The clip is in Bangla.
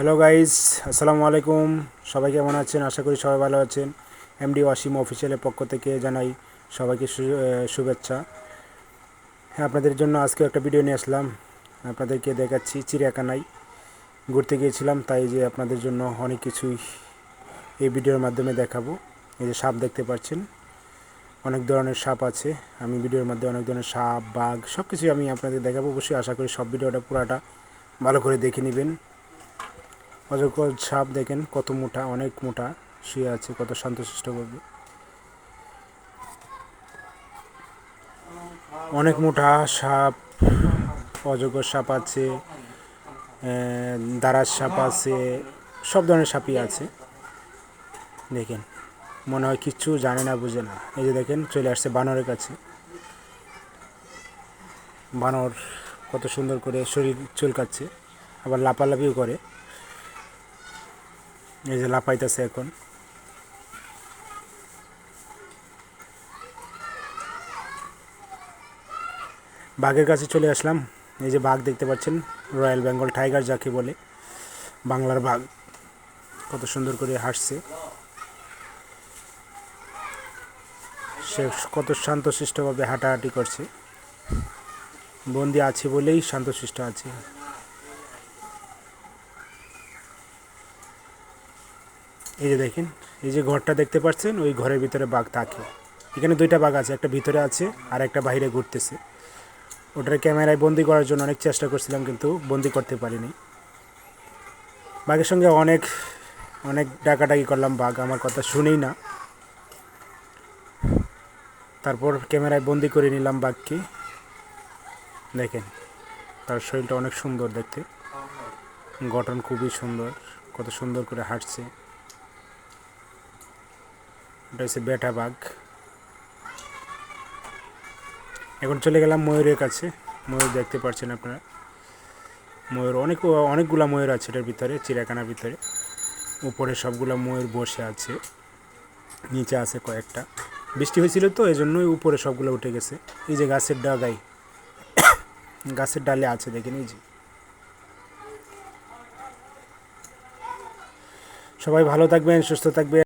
হ্যালো গাইস আসসালামু আলাইকুম সবাই কেমন আছেন? আশা করি সবাই ভালো আছেন। এমডি ওয়াসিম অফিসিয়ালের পক্ষ থেকে জানাই সবাইকে শুভেচ্ছা। হ্যাঁ আপনাদের জন্য আজকে একটা ভিডিও নিয়ে আসলাম। আপনাদেরকে দেখাচ্ছি চিড়িয়াখানায়। ঘুরতে গিয়েছিলাম, তাই যে আপনাদের জন্য অনেক কিছুই এই ভিডিওর মাধ্যমে দেখাবো। এই যে সাপ দেখতে পাচ্ছেন। অনেক ধরনের সাপ আছে। আমি ভিডিওর মধ্যে অনেক ধরনের সাপ, বাঘ সব কিছুই আমি আপনাদের দেখাবো। অবশ্যই আশা করি সব ভিডিওটা পুরাটা ভালো করে দেখে নেবেন। অজগর সাপ দেখেন কত মোটা, অনেক মোটা, শুয়ে আছে, কত শান্তশিষ্ট করবে অনেক মোটা সাপ অজগর সাপ আছে দারাজ সাপ আছে, সব ধরনের সাপই আছে। দেখেন, মনে হয় কিচ্ছু জানে না, বুঝে না। এই যে দেখেন, চলে আসছে বানরের কাছে। বানর কত সুন্দর করে শরীর চুলকাচ্ছে, আবার লাপালাপিও করে। এই যে লাফাইতেছে এখন। বাঘের কাছে চলে আসলাম। এই যে বাঘ দেখতে পাচ্ছেন, রয়্যাল বেঙ্গল টাইগার যাকে বলে, বাংলার বাঘ। কত সুন্দর করে হাসছে। সে কত শান্তশিষ্টভাবে হাঁটাহাঁটি করছে। বন্দি আছে বলেই শান্তশিষ্ট আছে। এই যে দেখেন, এই যে ঘরটা দেখতে পাচ্ছেন, ওই ঘরের ভিতরে বাঘ থাকে। এখানে দুইটা বাঘ আছে, একটা ভিতরে আছে আর একটা বাইরে ঘুরতেছে। ওটার ক্যামেরায় বন্দি করার জন্য অনেক চেষ্টা করছিলাম, কিন্তু বন্দি করতে পারিনি। বাঘের সঙ্গে অনেক অনেক ডাকাডাকি করলাম বাঘ, আমার কথা শুনেই না। তারপর ক্যামেরায় বন্দি করে নিলাম বাঘকে। দেখেন, তার শরীরটা অনেক সুন্দর দেখতে। গঠন খুবই সুন্দর, কত সুন্দর করে হাঁটছে। এটা হচ্ছে বেটা বাঘ। এখন চলে গেলাম ময়ূরের কাছে। ময়ূর দেখতে পাচ্ছেন আপনারা। ময়ূর অনেক, অনেকগুলা ময়ূর আছে এটার ভিতরে, চিড়িয়াখানার ভিতরে। উপরে সবগুলা ময়ূর বসে আছে। নিচে আছে কয়েকটা। বৃষ্টি হয়েছিল তো এই জন্যই উপরে সবগুলো উঠে গেছে। এই যে গাছের ডাগায়, গাছের ডালে আছে, দেখেন এই যে। সবাই ভালো থাকবেন, সুস্থ থাকবেন।